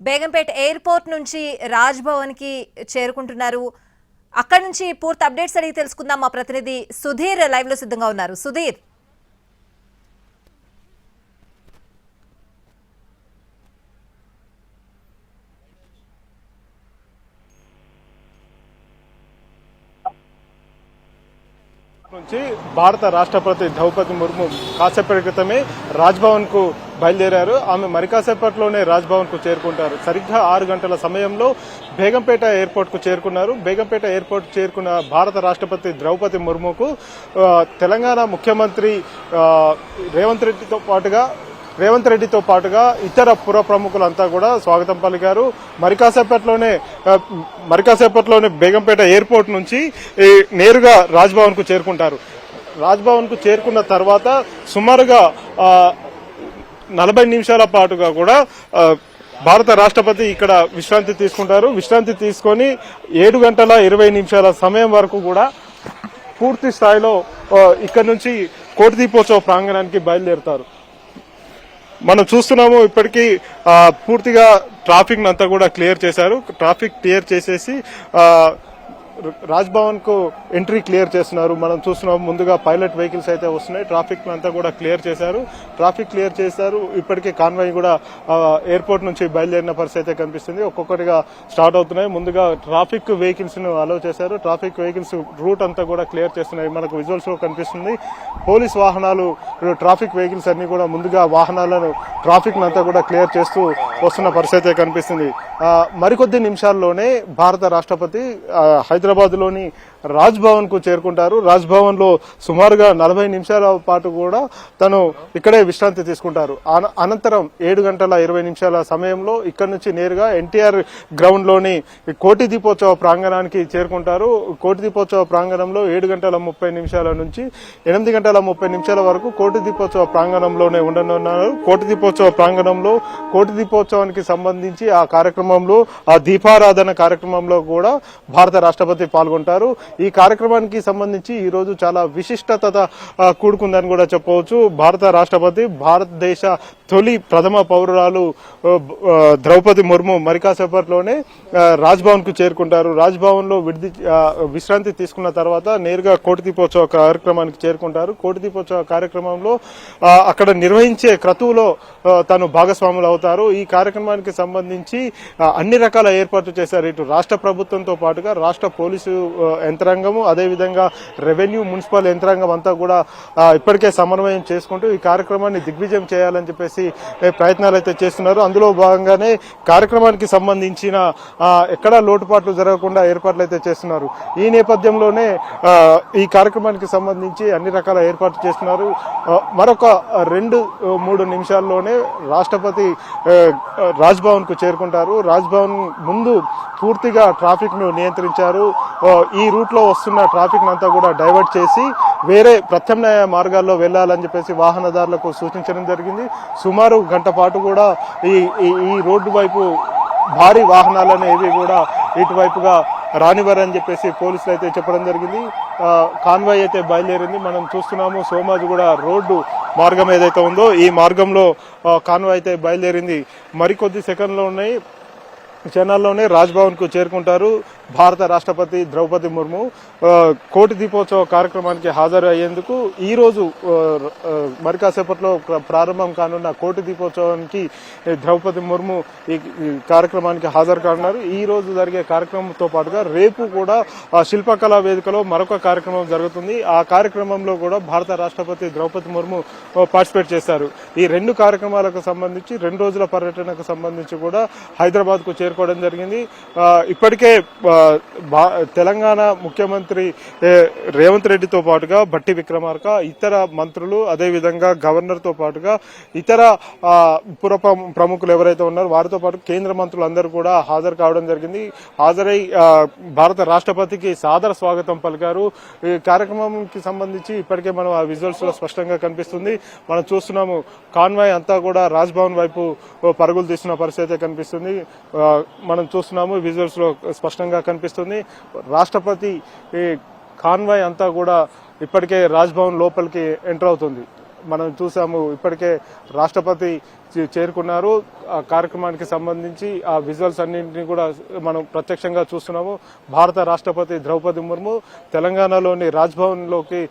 Begumpet airport నుంచి రాజ్భవన్కి చేరుకుంటున్నారు. అక్కడి నుంచి పూర్తి అప్డేట్స్ అడిగి తెలుసుకుందాం. మా ప్రతినిధి సుధీర్ లైవ్లో సిద్ధంగా ఉన్నారు. సుధీర్. నుంచి భారత రాష్ట్రపతి ద్రౌపది ముర్ము కాసేపటి క్రితమే రాజ్భవన్కు బయలుదేరారు. ఆమె మరికాసేపట్లోనే రాజ్భవన్కు రాజ్భవన్కు చేరుకుంటారు. సరిగ్గా ఆరు గంటల సమయంలో బేగంపేట ఎయిర్పోర్ట్కు చేరుకున్నారు. బేగంపేట ఎయిర్పోర్ట్ చేరుకున్న భారత రాష్ట్రపతి ద్రౌపది ముర్ముకు తెలంగాణ ముఖ్యమంత్రి రేవంత్ రెడ్డితో పాటుగా రేవంత్ రెడ్డితో పాటుగా ఇతర పుర ప్రముఖులంతా కూడా స్వాగతం పలికారు. మరికాసేపట్లోనే మరికాసేపట్లోనే బేగంపేట ఎయిర్పోర్ట్ నుంచి నేరుగా రాజ్భవన్కు చేరుకుంటారు. రాజ్భవన్కు చేరుకున్న తర్వాత సుమారుగా నలభై నిమిషాల పాటుగా కూడా భారత రాష్ట్రపతి ఇక్కడ విశ్రాంతి తీసుకుంటారు. విశ్రాంతి తీసుకొని ఏడు గంటల ఇరవై నిమిషాల సమయం వరకు కూడా పూర్తి స్థాయిలో ఇక్కడ నుంచి కోటి దీపోత్సవ ప్రాంగణానికి బయలుదేరుతారు. మనం చూస్తున్నాము ఇప్పటికీ పూర్తిగా ట్రాఫిక్ అంతా కూడా క్లియర్ చేశారు. ట్రాఫిక్ క్లియర్ చేసేసి రాజ్భవన్కు ఎంట్రీ క్లియర్ చేస్తున్నారు. మనం చూస్తున్నాం ముందుగా పైలట్ వెహికల్స్ అయితే వస్తున్నాయి. ట్రాఫిక్ అంతా కూడా క్లియర్ చేశారు. ట్రాఫిక్ క్లియర్ చేశారు. ఇప్పటికే కాన్వాయ్ కూడా ఎయిర్పోర్ట్ నుంచి బయలుదేరిన పరిస్థితి అయితే కనిపిస్తుంది. ఒక్కొక్కటిగా స్టార్ట్ అవుతున్నాయి. ముందుగా ట్రాఫిక్ వెహికల్స్ను అలౌ చేశారు. ట్రాఫిక్ వెహికల్స్ రూట్ అంతా కూడా క్లియర్ చేస్తున్నాయి. మనకు విజువల్స్లో కనిపిస్తుంది. పోలీస్ వాహనాలు ట్రాఫిక్ వెహికల్స్ అన్ని కూడా ముందుగా వాహనాలను ట్రాఫిక్ అంతా కూడా క్లియర్ చేస్తూ వస్తున్న పరిస్థితి అయితే కనిపిస్తుంది. మరికొద్ది నిమిషాల్లోనే భారత రాష్ట్రపతి హైదరాబాద్ లోని రాజ్భవన్కు కు చేరుకుంటారు. రాజ్భవన్లో లో సుమారుగా నలభై నిమిషాల పాటు కూడా తను ఇక్కడే విశ్రాంతి తీసుకుంటారు. అన- అనంతరం ఏడు గంటల ఇరవై నిమిషాల సమయంలో ఇక్కడ నుంచి నేరుగా ఎన్టీఆర్ గ్రౌండ్లోని కోటి దీపోత్సవ ప్రాంగణానికి చేరుకుంటారు. కోటి దీపోత్సవ ప్రాంగణంలో ఏడు గంటల ముప్పై నిమిషాల నుంచి ఎనిమిది గంటల ముప్పై నిమిషాల వరకు కోటి దీపోత్సవ ప్రాంగణంలోనే ఉండనున్నారు. కోటి దీపోత్సవ ప్రాంగణంలో కోటి దీపోత్సవానికి సంబంధించి ఆ కార్యక్రమంలో ఆ దీపారాధన కార్యక్రమంలో కూడా భారత రాష్ట్రపతి పాల్గొంటారు. ఈ కార్యక్రమానికి సంబంధించి ఈరోజు చాలా విశిష్టత కూడుకుందని కూడా చెప్పవచ్చు. భారత రాష్ట్రపతి భారతదేశ తొలి ప్రథమ పౌరురాలు ద్రౌపది ముర్ము మరికాసేపట్లోనే రాజ్భవన్కు చేరుకుంటారు. రాజ్భవన్లో విడిది విశ్రాంతి తీసుకున్న తర్వాత నేరుగా కోటి దీపోత్సవ కార్యక్రమానికి చేరుకుంటారు. కోటి దీపోత్సవ కార్యక్రమంలో అక్కడ నిర్వహించే క్రతువులో తను భాగస్వాములు అవుతారు. ఈ కార్యక్రమానికి సంబంధించి అన్ని రకాల ఏర్పాట్లు చేశారు. ఇటు రాష్ట్ర ప్రభుత్వంతో పాటుగా రాష్ట్ర పోలీసు యంత్రాంగము అదేవిధంగా రెవెన్యూ మున్సిపల్ యంత్రాంగం అంతా కూడా ఇప్పటికే సమన్వయం చేసుకుంటూ ఈ కార్యక్రమాన్ని దిగ్విజయం చేయాలని చెప్పేసి ప్రయత్నాలు అయితే చేస్తున్నారు. అందులో భాగంగానే కార్యక్రమానికి సంబంధించిన ఎక్కడ ఎక్కడా లోటుపాట్లు జరగకుండా ఏర్పాట్లు అయితే చేస్తున్నారు. ఈ నేపథ్యంలోనే ఈ కార్యక్రమానికి సంబంధించి అన్ని రకాల ఏర్పాట్లు చేస్తున్నారు. మరొక రెండు మూడు నిమిషాల్లోనే రాష్ట్రపతి రాజ్భవన్కు చేరుకుంటారు. రాజ్భవన్ ముందు పూర్తిగా ట్రాఫిక్ను నియంత్రించారు. ఈ రూట్లో వస్తున్న ట్రాఫిక్ అంతా కూడా డైవర్ట్ చేసి వేరే ప్రత్యామ్నాయ మార్గాల్లో వెళ్ళాలని చెప్పేసి వాహనదారులకు సూచించడం జరిగింది. సుమారు గంట పాటు కూడా ఈ ఈ- ఈ రోడ్డు వైపు భారీ వాహనాలను ఏవి కూడా ఇటువైపుగా రానివ్వరని చెప్పేసి పోలీసులు అయితే చెప్పడం జరిగింది. కాన్వాయ్ అయితే బయలుదేరింది. మనం చూస్తున్నాము సోమాజ్ కూడా రోడ్డు మార్గం ఏదైతే ఉందో ఈ మార్గంలో కాన్వాయ్ అయితే బయలుదేరింది. మరికొద్ది సెకండ్లో ఉన్నాయి. క్షణాల్లోనే రాజ్భవన్కు చేరుకుంటారు. భారత రాష్ట్రపతి ద్రౌపది ముర్ము. కోటి దీపోత్సవ కార్యక్రమానికి హాజరు అయ్యేందుకు ఈరోజు రోజు మరి కాసేపట్లో ప్ర- ప్రారంభం కానున్న కోటి దీపోత్సవానికి ద్రౌపది ముర్ము ఈ కార్యక్రమానికి హాజరు కానున్నారు. ఈ రోజు జరిగే కార్యక్రమంతో పాటుగా రేపు కూడా ఆ, శిల్పకళా వేదికలో మరొక కార్యక్రమం జరుగుతుంది. ఆ కార్యక్రమంలో కూడా భారత రాష్ట్రపతి ద్రౌపది ముర్ము పార్టిసిపేట్ చేస్తారు ఈ రెండు కార్యక్రమాలకు సంబంధించి రెండు రోజుల పర్యటనకు సంబంధించి కూడా హైదరాబాద్కు చేరు చేరుకోవడం జరిగింది. ఇప్పటికే తెలంగాణ ముఖ్యమంత్రి రేవంత్ రెడ్డితో పాటుగా భట్టి విక్రమార్క ఇతర మంత్రులు అదేవిధంగా గవర్నర్తో పాటుగా ఇతర ఆ, పుర ప్రముఖులు ఎవరైతే ఉన్నారో వారితో పాటు కేంద్ర మంత్రులు అందరూ కూడా హాజరు కావడం జరిగింది. హాజరై భారత రాష్ట్రపతికి సాదర స్వాగతం పలికారు. ఈ కార్యక్రమంకి సంబంధించి ఇప్పటికే మనం ఆ విజువల్స్లో స్పష్టంగా కనిపిస్తుంది. మనం చూస్తున్నాము కాన్వాయ్ అంతా కూడా రాజ్భవన్ వైపు పరుగులు తీస్తున్న పరిస్థితి అయితే కనిపిస్తుంది. మనం చూస్తున్నాము విజువల్స్లో స్పష్టంగా కనిపిస్తుంది. రాష్ట్రపతి కాన్వాయ్ అంతా కూడా ఇప్పటికే రాజ్భవన్ లోపలికి ఎంటర్ అవుతుంది. మనం చూసాము ఇప్పటికే రాష్ట్రపతి చేరుకున్నారు. ఆ కార్యక్రమానికి సంబంధించి ఆ విజువల్స్ అన్నింటినీ కూడా మనం ప్రత్యక్షంగా చూస్తున్నాము. భారత రాష్ట్రపతి ద్రౌపది ముర్ము తెలంగాణలోని రాజ్భవన్లోకి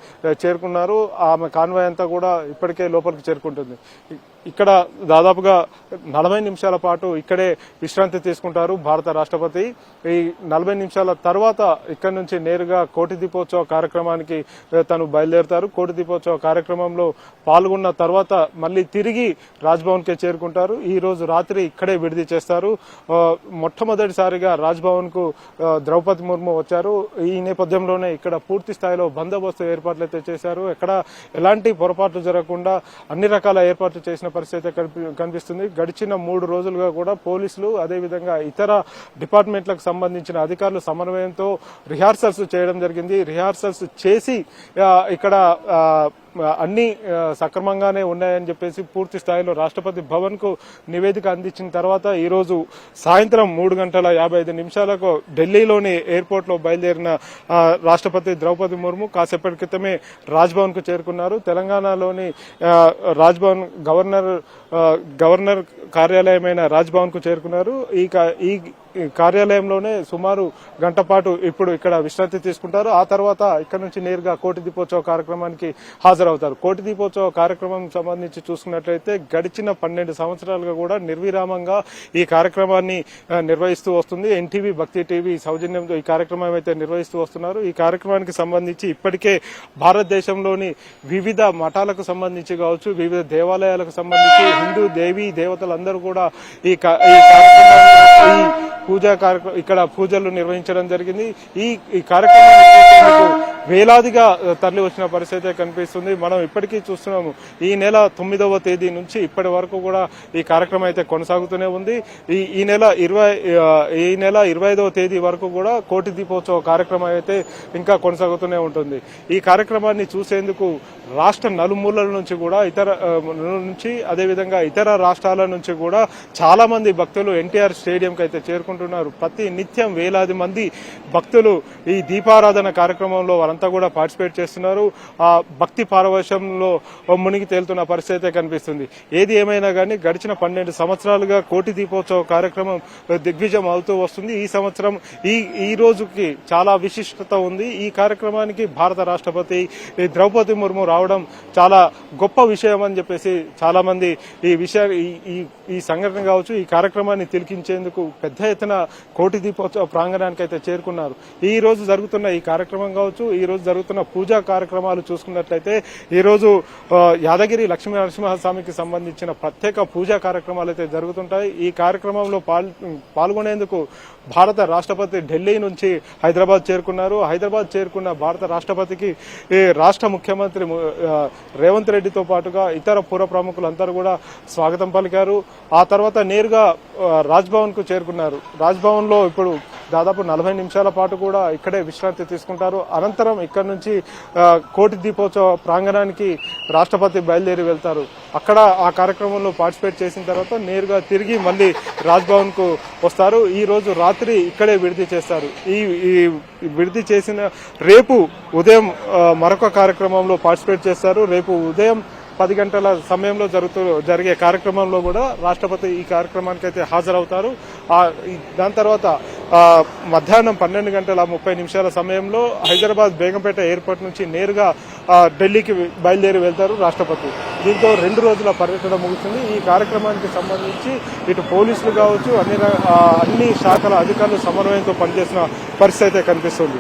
చేరుకున్నారు. ఆమె కాన్వాయ్ అంతా కూడా ఇప్పటికే లోపలికి చేరుకుంటుంది. ఇక్కడ దాదాపుగా నలభై నిమిషాల పాటు ఇక్కడే విశ్రాంతి తీసుకుంటారు భారత రాష్ట్రపతి. ఈ నలభై నిమిషాల తర్వాత ఇక్కడ నుంచి నేరుగా కోటి దీపోత్సవ కార్యక్రమానికి తను బయలుదేరుతారు. కోటి దీపోత్సవ కార్యక్రమంలో పాల్గొన్న తర్వాత మళ్ళీ తిరిగి రాజ్భవన్ కి చేరుకుంటారు. ఈ రోజు రాత్రి ఇక్కడే విడిది చేస్తారు. మొట్టమొదటిసారిగా రాజ్భవన్కు ద్రౌపది ముర్ము వచ్చారు. ఈ నేపథ్యంలోనే ఇక్కడ పూర్తి స్థాయిలో బందోబస్తు ఏర్పాట్లు అయితే చేశారు. ఎక్కడ ఎలాంటి పొరపాట్లు జరగకుండా అన్ని రకాల ఏర్పాట్లు చేసిన పరిస్థితి కనిపి- కనిపిస్తుంది. గడిచిన మూడు రోజులుగా కూడా పోలీసులు అదేవిధంగా ఇతర డిపార్ట్మెంట్లకు సంబంధించిన అధికారులు సమన్వయంతో రిహార్సల్స్ చేయడం జరిగింది. రిహార్సల్స్ చేసి ఇక్కడ అన్ని సక్రమంగానే ఉన్నాయని చెప్పేసి పూర్తి స్థాయిలో రాష్ట్రపతి భవన్కు నివేదిక అందించిన తర్వాత ఈ రోజు సాయంత్రం మూడు గంటల యాభై ఐదు నిమిషాలకు ఢిల్లీలోని ఎయిర్పోర్ట్లో బయలుదేరిన రాష్ట్రపతి ద్రౌపది ముర్ము కాసేపటి క్రితమే రాజ్భవన్కు చేరుకున్నారు. తెలంగాణలోని రాజ్భవన్ గవర్నర్ గవర్నర్ కార్యాలయమైన రాజ్భవన్కు చేరుకున్నారు. ఈ ఈ కార్యాలయంలోనే సుమారు గంట పాటు ఇప్పుడు ఇక్కడ విశ్రాంతి తీసుకుంటారు. ఆ తర్వాత ఇక్కడ నుంచి నేరుగా కోటి దీపోత్సవ కార్యక్రమానికి హాజరవుతారు. కోటి దీపోత్సవ కార్యక్రమం సంబంధించి చూసుకున్నట్లయితే గడిచిన పన్నెండు సంవత్సరాలుగా కూడా నిర్విరామంగా ఈ కార్యక్రమాన్ని నిర్వహిస్తూ వస్తుంది. ఎన్టీవీ భక్తి టీవీ సౌజన్యంతో ఈ కార్యక్రమం అయితే నిర్వహిస్తూ వస్తున్నారు. ఈ కార్యక్రమానికి సంబంధించి ఇప్పటికే భారతదేశంలోని వివిధ మఠాలకు సంబంధించి కావచ్చు వివిధ దేవాలయాలకు సంబంధించి హిందూ దేవీ దేవతలందరూ కూడా ఈ ఈ కార్యక్రమాన్ని ఈ పూజా కార్యక్రమం ఇక్కడ పూజలు నిర్వహించడం జరిగింది. ఈ ఈ కార్యక్రమాన్ని వేలాదిగా తరలి వచ్చిన పరిస్థితి కనిపిస్తుంది. మనం ఇప్పటికీ చూస్తున్నాము. ఈ నెల తొమ్మిదవ తేదీ నుంచి ఇప్పటి వరకు కూడా ఈ కార్యక్రమం అయితే కొనసాగుతూనే ఉంది. ఈ ఈ నెల ఇరవై ఈ నెల ఇరవై ఐదవ తేదీ వరకు కూడా కోటి దీపోత్సవ కార్యక్రమం అయితే ఇంకా కొనసాగుతూనే ఉంటుంది. ఈ కార్యక్రమాన్ని చూసేందుకు రాష్ట్ర నలుమూలల నుంచి కూడా ఇతర నుంచి అదేవిధంగా ఇతర రాష్ట్రాల నుంచి కూడా చాలా మంది భక్తులు ఎన్టీఆర్ స్టేడియంకి అయితే పాల్గొంటున్నారు. ప్రతి నిత్యం వేలాది మంది భక్తులు ఈ దీపారాధన కార్యక్రమంలో వారంతా కూడా పార్టిసిపేట్ చేస్తున్నారు. ఆ భక్తి పారవశంలో మునిగి తేలుతున్న పరిస్థితి కనిపిస్తుంది. ఏది ఏమైనా కానీ గడిచిన పన్నెండు సంవత్సరాలుగా కోటి దీపోత్సవ కార్యక్రమం దిగ్విజయం అవుతూ వస్తుంది. ఈ సంవత్సరం ఈ ఈ రోజుకి చాలా విశిష్టత ఉంది. ఈ కార్యక్రమానికి భారత రాష్ట్రపతి ఈ ద్రౌపది ముర్ము రావడం చాలా గొప్ప విషయం అని చెప్పేసి చాలా మంది ఈ విషయాన్ని ఈ- ఈ ఈ సంఘటన కావచ్చు ఈ కార్యక్రమాన్ని తిలికించేందుకు పెద్ద ఎత్తున కోటి దీపోత్సవ ప్రాంగణానికి అయితే చేరుకున్నారు. ఈ రోజు జరుగుతున్న ఈ కార్యక్రమం కావచ్చు ఈ రోజు జరుగుతున్న పూజా కార్యక్రమాలు చూసుకున్నట్లయితే ఈ రోజు యాదగిరి లక్ష్మీ నరసింహస్వామికి సంబంధించిన ప్రత్యేక పూజా కార్యక్రమాలు అయితే జరుగుతుంటాయి. ఈ కార్యక్రమంలో పాల్ పాల్గొనేందుకు భారత రాష్ట్రపతి ఢిల్లీ నుంచి హైదరాబాద్ చేరుకున్నారు. హైదరాబాద్ చేరుకున్న భారత రాష్ట్రపతికి ఈ రాష్ట్ర ముఖ్యమంత్రి రేవంత్ రెడ్డితో పాటుగా ఇతర పుర ప్రముఖులందరూ కూడా స్వాగతం పలికారు. ఆ తర్వాత నేరుగా రాజ్భవన్కు చేరుకున్నారు. రాజ్భవన్లో ఇప్పుడు దాదాపు నలభై నిమిషాల పాటు కూడా ఇక్కడే విశ్రాంతి తీసుకుంటారు. అనంతరం ఇక్కడ నుంచి కోటి దీపోత్సవ ప్రాంగణానికి రాష్ట్రపతి బయలుదేరి వెళ్తారు. అక్కడ ఆ కార్యక్రమంలో పార్టిసిపేట్ చేసిన తర్వాత నేరుగా తిరిగి మళ్ళీ రాజ్భవన్కు వస్తారు. ఈ రోజు రాత్రి ఇక్కడే విడిది చేస్తారు. ఈ ఈ విడిది చేసిన రేపు ఉదయం మరొక కార్యక్రమంలో పార్టిసిపేట్ చేస్తారు. రేపు ఉదయం పది గంటల సమయంలో జరుగుతూ జరిగే కార్యక్రమంలో కూడా రాష్ట్రపతి ఈ కార్యక్రమానికి అయితే హాజరవుతారు దాని తర్వాత మధ్యాహ్నం పన్నెండు గంటల ముప్పై నిమిషాల సమయంలో హైదరాబాద్ బేగంపేట ఎయిర్పోర్ట్ నుంచి నేరుగా ఢిల్లీకి బయలుదేరి వెళ్తారు రాష్ట్రపతి. దీంతో రెండు రోజుల పర్యటన ముగుస్తుంది. ఈ కార్యక్రమానికి సంబంధించి ఇటు పోలీసులు కావచ్చు అన్ని అన్ని శాఖల అధికారులు సమన్వయంతో పనిచేసిన పరిస్థితి అయితే కనిపిస్తుంది.